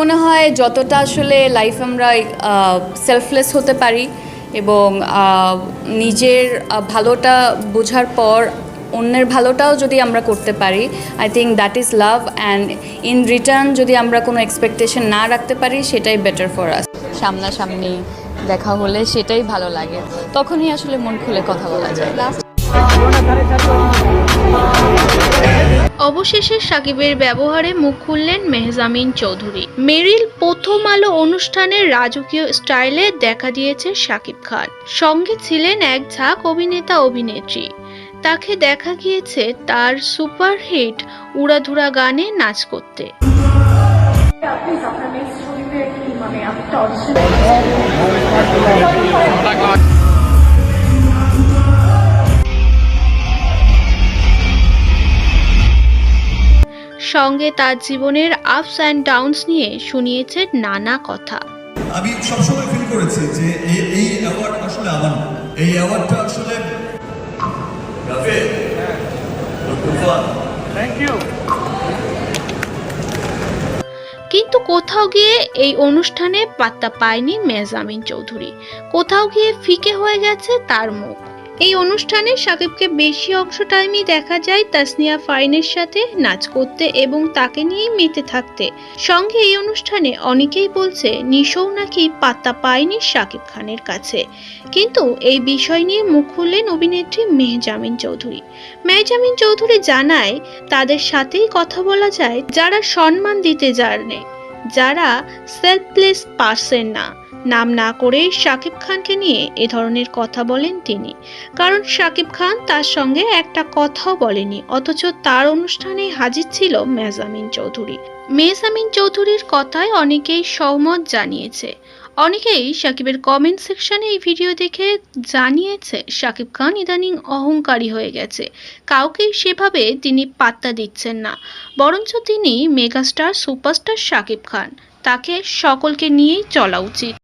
মনে হয় যতটা আসলে লাইফ আমরা সেলফলেস হতে পারি এবং নিজের ভালোটা বোঝার পর অন্যের ভালোটাও যদি আমরা করতে পারি I think that is love and in return যদি আমরা কোনো এক্সপেকটেশন না রাখতে পারি সেটাই বেটার ফর আস সামনাসামনি দেখা হলে সেটাই ভালো লাগে। তখনই আসলে মন খুলে কথা বলা যায়। অবশেষে সাকিবের ব্যবহারে মুখ খুললেন মেহজামিন চৌধুরী। মেরিল প্রথম আলো অনুষ্ঠানের রাজকীয় স্টাইলে দেখা দিয়েছে সাকিব খান। সঙ্গে ছিলেন এক ঝাঁক অভিনেতা অভিনেত্রী। তাকে দেখা গিয়েছে তার সুপারহিট উড়াধুরা গানে নাচ করতে। মানে সঙ্গে তার জীবনের আপস অ্যান্ড ডাউনস নিয়ে শুনিয়েছে নানা কথা। আমি সবসময় ফিল করেছি যে এই এই অ্যাওয়ার্ড আসলে আমার না। এই অ্যাওয়ার্ডটা আসলে রাফেল তুফান কিন্তু কোথাও গিয়ে এই অনুষ্ঠানে পাত্তা পায়নি মেজামিন চৌধুরী। কোথাও গিয়ে ফিকে হয়ে গেছে তার মুখ। এই অনুষ্ঠানে সাকিবকে বেশি অংশ টাইমই দেখা যায় তাসনিয়া ফাইনের সাথে নাচ করতে এবং তাকে নিয়েই মেতে থাকতে। সঙ্গে এই অনুষ্ঠানে অনেকেই বলছে, নিশোও নাকি পাত্তা পায়নি সাকিব খানের কাছে। কিন্তু এই বিষয় নিয়ে মুখ খুললেন অভিনেত্রী মেহজামিন চৌধুরী। মেহজামিন চৌধুরী জানায়, তাদের সাথেই কথা বলা যায়, যারা সম্মান দিতে জানে, যারা সেলফলেস পারসন না। নাম না করে শাকিব খানকে নিয়ে এ ধরনের কথা বলেন তিনি। কারণ শাকিব খান তার সঙ্গে একটা কথাও বলেনি, অথচ তার অনুষ্ঠানে হাজির ছিল মেজামিন চৌধুরী। মেজামিন চৌধুরীর কথায় অনেকেই সহমত জানিয়েছে। অনেকেই সাকিবের কমেন্ট সেকশনে এই ভিডিও দেখে জানিয়েছে, সাকিব খান ইদানিং অহংকারী হয়ে গেছে। কাউকেই সেভাবে তিনি পাত্তা দিচ্ছেন না, বরঞ্চ তিনি মেগাস্টার সুপারস্টার সাকিব খান। তাকে সকলকে নিয়েই চলা উচিত।